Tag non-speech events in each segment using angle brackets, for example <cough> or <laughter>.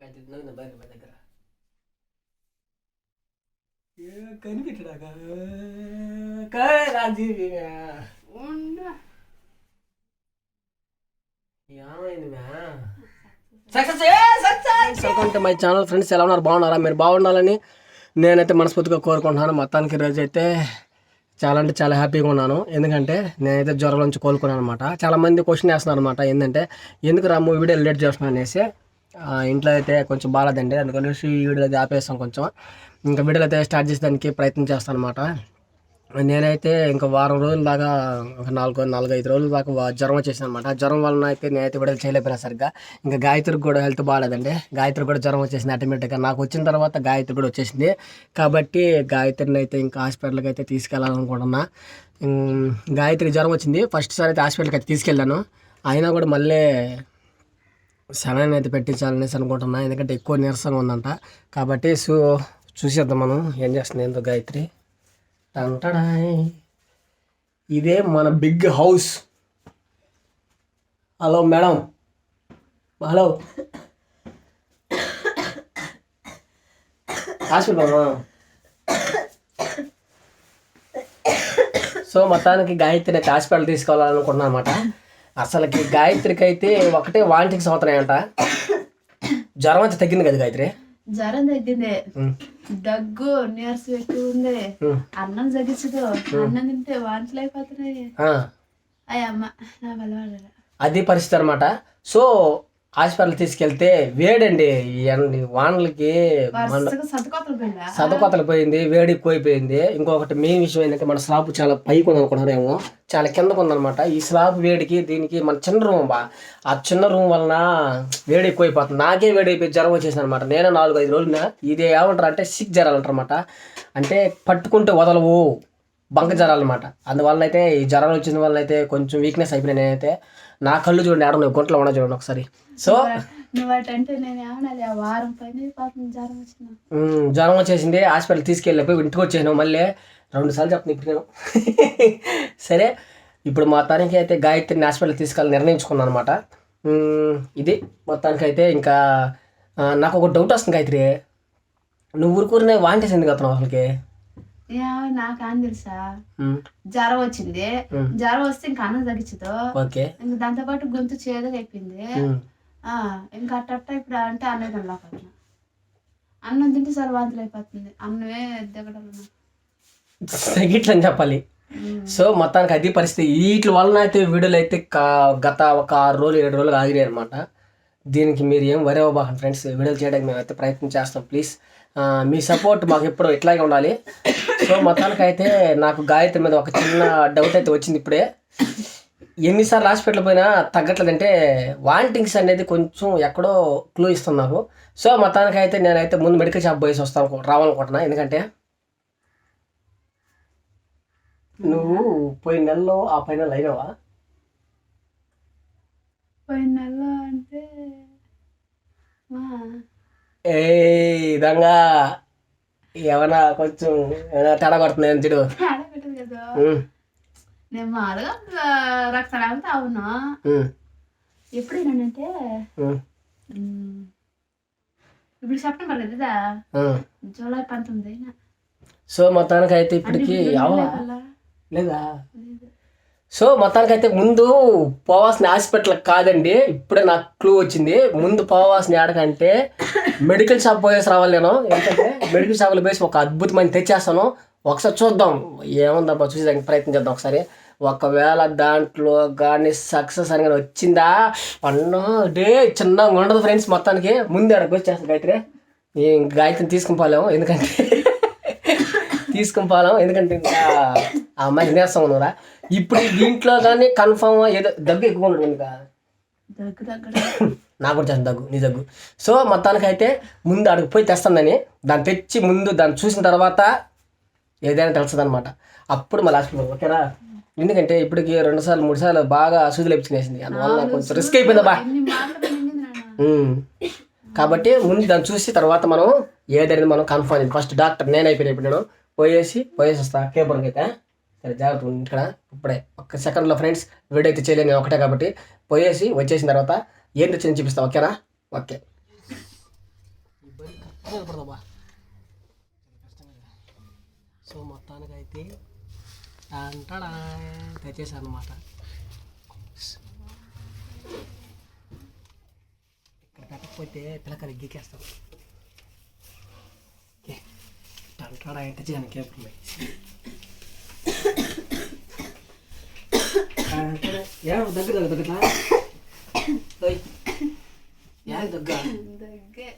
మా దగ్గర రాజీవి welcome channel friends ఎలా ఉన్నారు బాగున్నారా మీరు బాగుండాలని నేనైతే మనస్ఫూర్తిగా కోరుకుంటున్నాను మొత్తానికి రోజు అయితే చాలా అంటే చాలా హ్యాపీగా ఉన్నాను ఎందుకంటే నేనైతే జ్వరం నుంచి కోలుకున్నాను అనమాట చాలా మంది క్వశ్చన్ వేస్తున్నారు అనమాట ఏంటంటే ఎందుకు రాము వీడియో లేట్ చేస్తున్నాను అనేసి ఇంట్లో అయితే కొంచెం బాగాలేదండి అందుకనేసి వీడియో అయితే ఆపేస్తాం కొంచెం. ఇంకా వీడియోలు అయితే స్టార్ట్ చేసేదానికి ప్రయత్నం చేస్తాను అనమాట నేనైతే ఇంకా వారం రోజుల దాకా ఒక నాలుగు నాలుగు ఐదు రోజుల దాకా జ్వరం వచ్చేసింది అనమాట జ్వరం వలన అయితే నేనైతే విడుదల చేయలేకపోయినా సరిగ్గా. ఇంకా గాయత్రికి కూడా హెల్త్ బాగాలేదండి. గాయత్రి కూడా జ్వరం వచ్చేసింది ఆటోమేటిక్గా. నాకు వచ్చిన తర్వాత గాయత్రి కూడా వచ్చేసింది. కాబట్టి గాయత్రిని అయితే ఇంకా హాస్పిటల్కి అయితే తీసుకెళ్ళాలనుకుంటున్నా గాయత్రి గాయత్రికి జ్వరం వచ్చింది. ఫస్ట్ సారి అయితే హాస్పిటల్కి అయితే తీసుకెళ్ళాను. అయినా కూడా మళ్ళీ సెవెన్ అయితే పెట్టించాలనేసి అనుకుంటున్నా. ఎందుకంటే ఎక్కువ నీరసంగా ఉందంట. కాబట్టి సో చూసేద్దాం మనం. ఏం చేస్తుంది ఏందో గాయత్రి. టంటడాయ్. ఇదే మన big house. Hello madam. Hello. Hospital so మొత్తానికి గాయత్రిని అయితే హాస్పిటల్ తీసుకోవాలనుకుంటున్నాను అనమాట అసలుకి గాయత్రికి అయితే ఒకటే వాంటింగ్స్ అవుతున్నాయంట జ్వరం అయితే తగ్గింది కదా గాయత్రి? జ్వరం తగ్గింది. దగ్గు నీరసం ఎక్కువ ఉంది. అన్నం తగ్గించదు అన్నం తింటే వాంతులు అయిపోతున్నాయి. అయ్యమ్మ నా బలవాడ అది పరిస్థితి అనమాట సో హాస్పిటల్ తీసుకెళ్తే వేడండి ఈ ఎండ- వానలకి సదకొతలు పోయింది? వేడి ఎక్కువైపోయింది. ఇంకొకటి మెయిన్ విషయం ఏంటంటే మన స్లాబ్ చాలా పైకి ఉంది అనుకుంటారేమో చాలా కిందకు ఉందన్నమాట. ఈ స్లాబ్ వేడికి దీనికి మన చిన్న రూమ్ బా ఆ చిన్న రూమ్ వలన వేడి ఎక్కువైపోతుంది. నాకే వేడి అయిపోయి జ్వరం వచ్చేసింది అనమాట నేను నాలుగు ఐదు రోజులు ఇది ఏమంటారు అంటే సిక్ జ్వరాలు అంటారన్నమాట. అంటే పట్టుకుంటే వదలవు. బంక జ్వరాలు అనమాట అందువల్ల అయితే ఈ జ్వరాలు వచ్చిన వల్ల అయితే కొంచెం వీక్నెస్ అయిపోయినాయి నేనైతే. నా కళ్ళు చూడండి ఆడ ఉన్నాయి? గుంటలో ఉన్న చూడండి ఒకసారి. సో నువ్వు జ్వరం వచ్చేసింది. హాస్పిటల్ తీసుకెళ్ళిపోయి ఇంటికి వచ్చాను మళ్ళీ రెండు సార్లు చెప్తాను ఇప్పుడు నేను. <laughs> సరే ఇప్పుడు మొత్తానికి అయితే గాయత్రిని హాస్పిటల్ తీసుకెళ్ళి నిర్ణయించుకున్నాను అనమాట ఇది మొత్తానికి అయితే ఇంకా నాకు ఒక డౌట్ వస్తుంది గాయత్రి. నువ్వు ఊరుకూరినే వాంటేసి ఎందుకు అతను అసలుకి? నాకు అని తెలుసా జ్వరం వచ్చింది. జ్వరం వస్తే ఇంకా అన్నం తగ్గించదు ఓకే. ఇంకా దాంతో పాటు గొంతు చేదుగా అయిపోయింది. ఇంకా అట్ట ఇప్పుడు అంటే అన్నం తినలేకపోతున్నా. అన్నం తింటే సరే వాంతులు అయిపోతుంది. అన్నమే దిగడం తగ్గిట్లని చెప్పాలి. సో మొత్తానికి అది పరిస్థితి. వీటి వలన అయితే వీడియోలు అయితే గత ఒక ఆరు రోజులు ఏడు రోజులు ఆగినాయి అనమాట దీనికి మీరు ఏం వరే ఫ్రెండ్స్ వీడియోలు చేయడానికి మేము అయితే ప్రయత్నం చేస్తాం. ప్లీజ్ మీ సపోర్ట్ మాకు ఎప్పుడు ఇట్లాగే ఉండాలి. సో మొత్తానికి అయితే నాకు గాయత్రి మీద ఒక చిన్న డౌట్ అయితే వచ్చింది ఇప్పుడే. ఎన్నిసార్లు హాస్పిటల్ పోయినా తగ్గట్లేదంటే వాంటింగ్స్ అనేది కొంచెం ఎక్కడో క్లూ ఇస్తుంది నాకు. సో మొత్తానికి అయితే నేనైతే ముందు మెడికల్ షాప్ పోయేసి వస్తాను రావాలనుకుంటున్నా. ఎందుకంటే నువ్వు పోయిన నెలలో ఆ పైన అయినావా పోయిన నెలలో అంటే ఏ విధంగా ఏమన్నా కొంచెం ఏమైనా తేడా కదా. ఉమ్, నేను మామూలుగా రక్తనాలు తాగునా ఉమ్, ఎప్పుడు ఏంటంటే ఉమ్, ఉమ్, ఇప్పుడు సెప్టెంబర్ కదా. జూలై పంతొమ్మిది అయినా. సో మొత్తానికి అయితే ఇప్పటికి లేదా. సో మొత్తానికి అయితే ముందు పోవాల్సిన హాస్పిటల్ కాదండి. ఇప్పుడే నాకు క్లూ వచ్చింది. ముందు పోవాల్సిన ఏడకంటే మెడికల్ షాప్ పోయేసి రావాలి నేను. ఎందుకంటే మెడికల్ షాప్లో పోయేసి ఒక అద్భుతమైన తెచ్చేస్తాను. ఒకసారి చూద్దాం. ఏముందబ్బా చూసేదానికి ప్రయత్నం చేద్దాం ఒకసారి. ఒకవేళ దాంట్లో కానీ సక్సెస్ అని కానీ వచ్చిందా? పన్ను డే చిన్నగా ఉండదు ఫ్రెండ్స్ మొత్తానికి. ముందు అక్కడికి వచ్చేస్తాను గాయత్రి. ఈ గాయత్రిని తీసుకుని పోలేము. ఎందుకంటే <laughs> తీసుకుని పోలేము. ఎందుకంటే ఇంకా ఆ అమ్మాయికి నీరసం ఉన్నదా? ఇప్పుడు దీంట్లో కానీ కన్ఫామ్ ఏదో దగ్గు ఎక్కువ ఉండదు ఇంకా దగ్గు దగ్గర. <laughs> నాకు కూడా దగ్గు నీ దగ్గు. సో మొత్తానికి అయితే ముందు అక్కడికి పోయి తెస్తానని దాన్ని తెచ్చి ముందు దాన్ని చూసిన తర్వాత ఏదైనా తెలుస్తుంది అనమాట అప్పుడు మళ్ళీ హాస్పిటల్ ఓకేనా? ఎందుకంటే ఇప్పటికి రెండు సార్లు మూడు సార్లు బాగా సూదులు ఇప్పించేసింది అందువల్ల కొంచెం రిస్క్ అయిపోయింది బా. కాబట్టి ముందు దాన్ని చూసి తర్వాత మనం ఏదైనా మనం కన్ఫర్మ్ ఫస్ట్ డాక్టర్ నేను అయిపోయినా ఇప్పుడు నేను పోయేసి పోయేసి వస్తా. కేబుల్కి అయితే సరే జాగ్రత్త ఇక్కడ ఇప్పుడే. ఒక్క సెకండ్లో ఫ్రెండ్స్ వీడియో అయితే చేయలేను నేను ఒకటే కాబట్టి పోయేసి వచ్చేసిన తర్వాత ఏం తెచ్చింది చూపిస్తా ఓకేనా? ఓకే. సో మొత్తానికి అయితే అంటాడా? తెచ్చేసాను అనమాట ఇక్కడ పెట్టకపోతే పిల్లకాయలు గీకేస్తాం. అంటాడా? అయితే చేయను కేపులు ఏ దగ్గర దగ్గర ఏ దగ్గర దగ్గే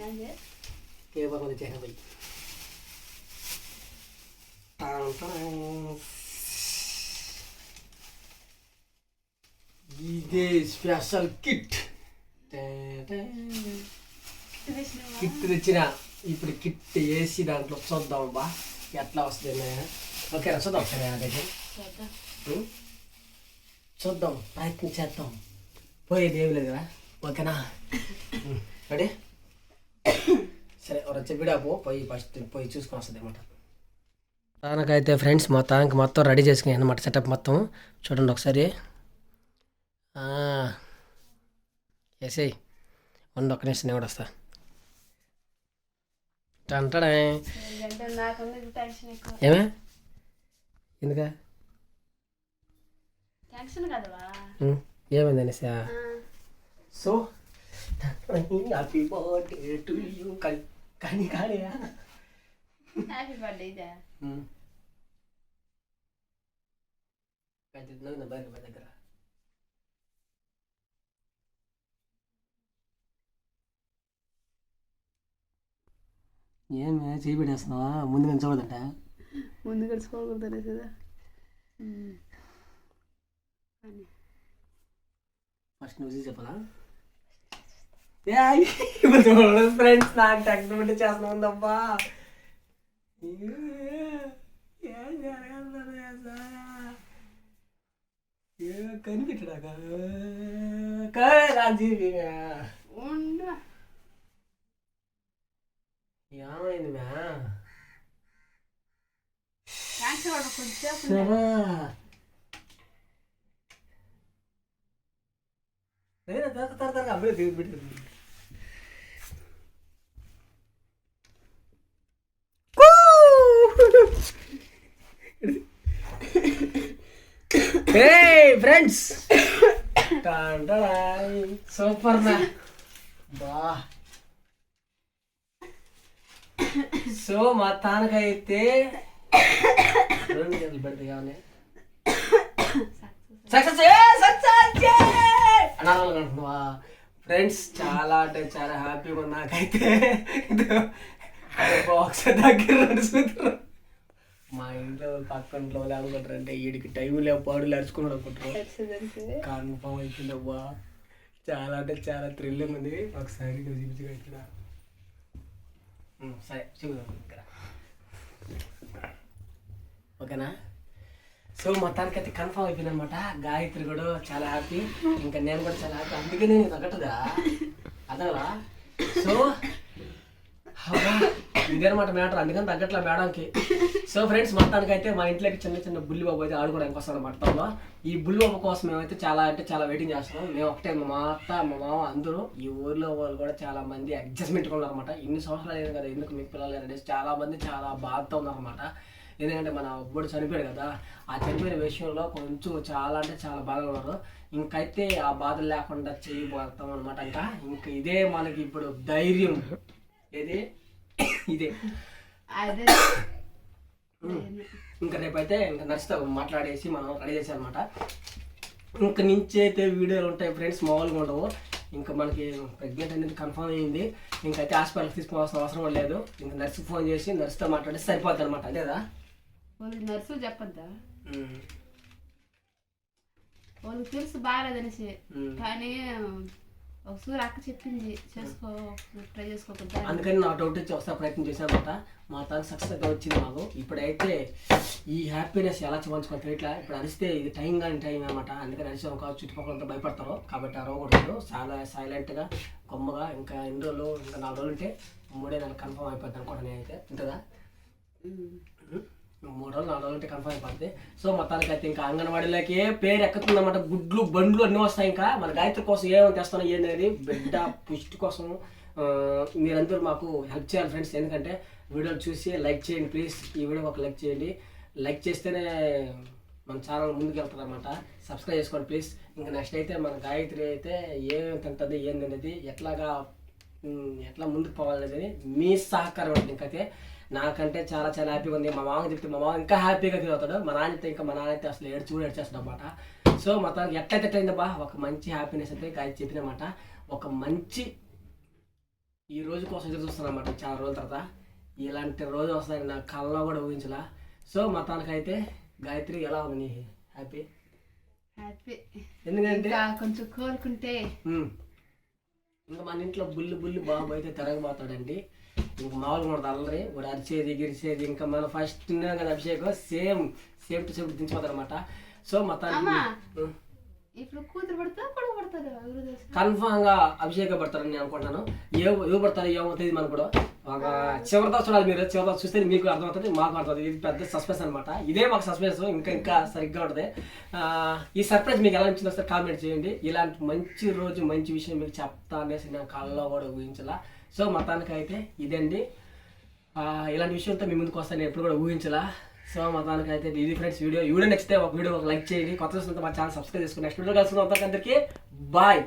ఏంది? ఏ బాగుంది చేసిన పోయి ఇదే స్పెషల్ కిట్ ఇది తెచ్చినావా? కిట్ తెచ్చిన ఇప్పుడు కిట్ వేసి దాంట్లో చూద్దాం బా ఎట్లా వస్తుంది ఓకేనా చూద్దాం సరే అదైతే చూద్దాం. ప్రయత్నం చేద్దాం. పోయేది ఏమి లేదు కదా ఓకేనా. రెడీ? సరే వచ్చే వీడియో పో పోయి ఫస్ట్ పోయి చూసుకొని వస్తుంది అనమాట మొత్తానికైతే ఫ్రెండ్స్ మొత్తానికి మొత్తం రెడీ చేసుకుని అనమాట సెటప్ మొత్తం. చూడండి ఒకసారి. వేసేయి ఉండి ఒక్క నిమిషం నేను కూడా వస్తా. అంటాడా ఏమే? ఎందుకా? ఏమైంది అనేసి? So happy birthday to you కానీ కానీ హ్యాపీ బర్త్డే ఇదే దగ్గర. ఏమే చేయి పెట్టేస్తున్నావా? ముందు నుంచి చూడదంట ముందు గడుచుకోకూడదు కదా. ఫస్ట్ నువ్వు చెప్పాలా ఫ్రెండ్స్ నాకు టెక్నమెంట్ చేస్తున్నా ఏం కనిపెట్టడాక? ఏమైంది మ్యా? కొంచెం ಹೇ ಫ್ರೆಂಡ್ಸ್ ಸೂಪರ್ ಬಾ. ಸೊ ಮತ್ತಾನಕೈತೆ ಬೆಳ್ದಿಗೆ ಅವನೇ ಸಕ್ಸಸ್ ಸಕ್ಸಸ್ అనాలనుకుంటున్నావా ఫ్రెండ్స్ చాలా అంటే చాలా హ్యాపీగా ఉంది నాకైతే బాక్స్ దగ్గర నడుచుకుంటారు మా ఇంట్లో పక్కన వాళ్ళు అనుకుంటారు అంటే వీడికి టైం లేవు పాడులు అరుచుకున్నాడు అనుకుంటారు. తెలుసు కన్ఫర్మ్ అయిపోయిందబ్బా చాలా అంటే చాలా థ్రిల్లింగ్ ఉంది. ఒకసారి చూపించి ఇక్కడ. సరే చూద్దాం ఇక్కడ. ఓకేనా? సో మొత్తానికి అయితే కన్ఫర్మ్ అయిపోయింది అనమాట గాయత్రి కూడా చాలా హ్యాపీ ఇంకా నేను కూడా చాలా హ్యాపీ అందుకే నేను తగ్గట్టుదా అదనలా సో ఇదేనమాట మ్యాటర్ అందుకని తగ్గట్లే మేడంకి. సో ఫ్రెండ్స్ మొత్తానికి అయితే మా ఇంట్లోకి చిన్న చిన్న బుల్లి బాబు అయితే ఆడుకోవడానికి వస్తాడు మట్టంలో ఈ బుల్లి బాబు కోసం మేమైతే చాలా అంటే చాలా వెయిటింగ్ చేస్తున్నాం. మేము ఒకటే మా అత్త మా మామ అందరూ ఈ ఊర్లో వాళ్ళు కూడా చాలా మంది అడ్జస్ట్మెంట్ ఉన్నారన్నమాట. ఇన్ని సంవత్సరాలు అయింది కదా ఎందుకు మీకు పిల్లలు అనేసి చాలా మంది చాలా బాధతో ఉన్నారనమాట ఎందుకంటే మన అబ్బుడు చనిపోయాడు కదా ఆ చనిపోయిన విషయంలో కొంచెం చాలా అంటే చాలా బాధగా ఉన్నారు. ఇంకైతే ఆ బాధలు లేకుండా చేయబోతాం అనమాట ఇంకా ఇంక ఇదే మనకి ఇప్పుడు ధైర్యం. ఏది? ఇదే. అదే. ఇంకా రేపైతే ఇంకా నర్సుతో మాట్లాడేసి మనం రెడీ చేసాం అనమాట ఇంక నుంచి అయితే వీడియోలు ఉంటాయి ఫ్రెండ్స్ మామూలుగా ఉండవు. ఇంకా మనకి ప్రెగ్నెంట్ అనేది కన్ఫర్మ్ అయ్యింది. ఇంకైతే హాస్పిటల్కి తీసుకోవాల్సిన అవసరం లేదు. ఇంకా నర్సు ఫోన్ చేసి నర్సుతో మాట్లాడితే సరిపోద్ది అనమాట అదేదా వాళ్ళకి నర్సులు చెప్పొద్దా? వాళ్ళకి తెలుసు బాగాలేదనేసి. కానీ ఒక సూరు అక్క చెప్పింది చేసుకో ట్రై చేసుకోకుండా అందుకని నా డౌట్ వచ్చి వస్తా ప్రయత్నం చేశాను అనమాట మా తను సక్సెస్ అయితే వచ్చింది మాకు. ఇప్పుడైతే ఈ హ్యాపీనెస్ ఎలా చూపించుకోవాలి తెలియట్లా? ఇప్పుడు అరిస్తే ఇది టైం కానీ టైం అనమాట అందుకని అరిస్తే ఒక చుట్టుపక్కల భయపడతారు. కాబట్టి అరవకూడదు చాలా సైలెంట్గా కొమ్మగా ఇంకా ఎన్ని రోజులు ఇంకా నాలుగు రోజులు ఉంటే మూడే నెలలు కన్ఫర్మ్ అయిపోద్ది అనుకోండి నేనైతే. ఉంటుందా? మూడు రోజులు నాలుగు రోజులు కన్ఫర్మ్ అయిపోద్ది. సో మొత్తానికి అయితే ఇంకా అంగన్వాడీలోకి పేరు ఎక్కుతుందన్నమాట. గుడ్లు బండ్లు అన్నీ వస్తాయి ఇంకా. మన గాయత్రి కోసం ఏమేమి తెస్తాను ఏంటనేది బిడ్డ పుష్టి కోసం మీరందరూ మాకు హెల్ప్ చేయాలి ఫ్రెండ్స్ ఎందుకంటే వీడియోలు చూసి లైక్ చేయండి ప్లీజ్ ఈ వీడియో ఒక లైక్ చేయండి. లైక్ చేస్తేనే మన ఛానల్ ముందుకు వెళ్తుంది అనమాట సబ్స్క్రైబ్ చేసుకోండి ప్లీజ్ ఇంకా నెక్స్ట్ అయితే మన గాయత్రి అయితే ఏమేమి తింటుంది ఏంది అనేది ఎట్లాగా ఎట్లా ముందుకు పోవాలనేది మీ సహకారం అండి. ఇంకైతే నాకంటే చాలా చాలా హ్యాపీగా ఉంది. మా మామ చెప్తే మా మామ ఇంకా హ్యాపీగా ఫీల్ అవుతాడు. మా నాన్న ఇంకా మా నాన్న అయితే అసలు ఏడ్చి కూడా ఏడ్చేస్తాడు అనమాట సో మొత్తానికి ఎట్లయితే ఎట్లయిందో బా ఒక మంచి హ్యాపీనెస్ అయితే గాయత్రి చెప్పినమాట ఒక మంచి ఈ రోజు కోసం ఎదురు చూస్తానమాట చాలా రోజుల తర్వాత. ఇలాంటి రోజు వస్తాయని నా కళ్ళలో కూడా ఊహించలా. సో మొత్తానికైతే గాయత్రి ఎలా ఉంది నీ హ్యాపీ? హ్యాపీ. ఎందుకంటే? కొంచెం కోరుకుంటే. ఇంకా మన ఇంట్లో బుల్లి బుల్లి బాబు అయితే తిరగబోతాడండి. ఇంకా మామూలుగా ఉండదు అల్లరి వాడు అరిచేది గిరిచేది ఇంకా మన ఫస్ట్ కదా అభిషేకం సేమ్ సేమ్ టు సేమ్ దించిపోతారు అనమాట సో మొత్తానికి. ఇప్పుడు కూతురు పడతా కొడుకు కన్ఫామ్గా అభిషేకం పడతారని నేను అనుకుంటున్నాను ఏ ఎవరు పడతారు ఏమవుతుంది మనకు కూడా. ఒక చివరితో చూడాలి మీరు. చివరితో చూస్తే మీకు అర్థమవుతుంది మాకు అర్థమవుతుంది. ఇది పెద్ద సస్పెన్స్ అనమాట ఇదే మాకు సస్పెన్స్ ఇంకా ఇంకా సరిగ్గా ఉంటుంది. ఈ సర్ప్రైజ్ మీకు ఎలా నచ్చిందో ఒకసారి కామెంట్ చేయండి. ఇలాంటి మంచి రోజు మంచి విషయం మీకు చెప్తా అనేసి నేను కళ్ళలో కూడా ఊహించాల. సో మొత్తానికి అయితే ఇదండి ఇలాంటి విషయంతో మీ ముందుకు వస్తాను. నేను ఎప్పుడు కూడా ఊహించలా. సో మొత్తానికి అయితే ఇది ఫ్రెండ్స్ వీడియో. వీడియో నచ్చితే ఒక వీడియో లైక్ చేయండి. కొత్త చూసినంత మా ఛానల్ సబ్స్క్రైబ్ చేసుకుని నెక్స్ట్ వీడియో కలుసుకుందాం. అందరికీ బాయ్.